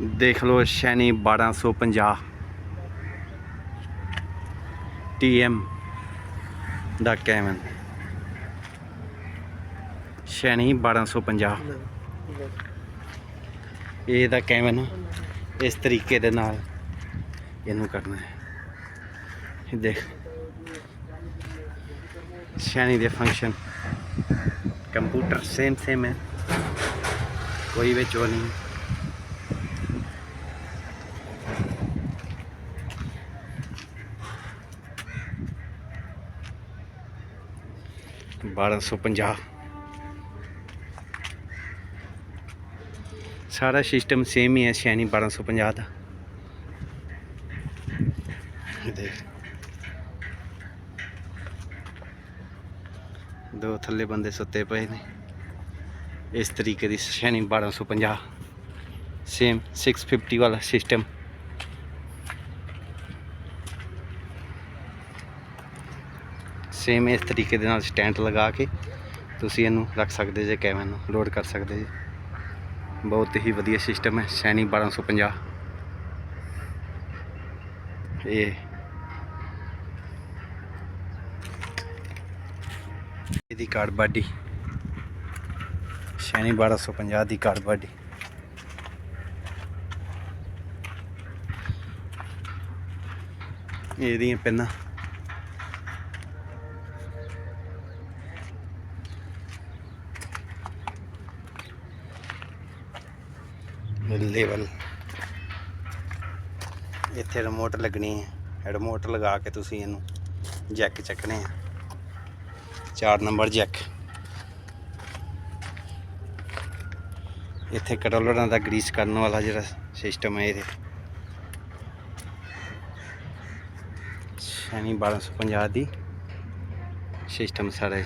ਦੇਖ ਲਓ ਸ਼ੈਨੀ 1250 TM ਦਾ ਕੈਮਨ। ਸ਼ੈਨੀ 1250 ਇਹ ਦਾ ਕੈਮਨ ਇਸ ਤਰੀਕੇ ਦੇ ਨਾਲ ਇਹਨੂੰ ਕਰਨਾ ਹੈ। ਇਹ ਦੇਖ। ਸ਼ੈਨੀ ਦੇ ਫੰਕਸ਼ਨ ਕੰਪਿਊਟਰ ਸੇਮ ਸੇਮ ਹੈ। ਕੋਈ ਵਿੱਚ ਉਹ ਨਹੀਂ। ਬਾਰਾਂ ਸੌ ਪੰਜਾਹ। ਸਾਰਾ ਸਿਸਟਮ ਸੇਮ ਹੀ ਹੈ ਸ਼ੈਨੀ 1250 ਦਾ। ਇਹ ਦੇਖ। ਦੋ ਥੱਲੇ ਬੰਦੇ ਸੁੱਤੇ ਪਏ ਨੇ। ਇਸ ਤਰੀਕੇ ਦੀ ਸ਼ੈਨੀ 1250 ਸੇਮ 650 ਵਾਲਾ ਸਿਸਟਮ ਸੇਮ ਇਸ ਤਰੀਕੇ ਦੇ ਨਾਲ ਸਟੈਂਡ ਲਗਾ ਕੇ ਤੁਸੀਂ ਇਹਨੂੰ ਰੱਖ ਸਕਦੇ ਜੇ ਕੈਮਰਾ ਨੂੰ ਲੋਡ ਕਰ ਸਕਦੇ ਜੇ। ਬਹੁਤ ਹੀ ਵਧੀਆ ਸਿਸਟਮ ਹੈ ਸ਼ੈਨੀ 1250 ਇਹ ਇਹਦੀ ਕਾਰਡ ਬਾਡੀ ਸ਼ੈਨੀ 1250 ਦੀ ਕਾਰਡ ਬਾਡੀ ਇਹਦੀਆਂ ਪੈਨਾਂ। ਲੈਵਲ ਇੱਥੇ ਰਿਮੋਟ ਲੱਗਣੀ ਹੈ। ਰਿਮੋਟ ਲਗਾ ਕੇ ਤੁਸੀਂ ਇਹਨੂੰ ਜੈਕ ਚੱਕਣੇ ਆ। 4 ਨੰਬਰ ਜੈਕ ਇੱਥੇ ਕੰਟਰੋਲਰਾਂ ਦਾ ਗਰੀਸ ਕਰਨ ਵਾਲਾ ਜਿਹੜਾ ਸਿਸਟਮ ਹੈ ਇਹਦੇ ਸ਼ੈਨੀ 1250 ਦੀ ਸਿਸਟਮ ਸਾਰਾ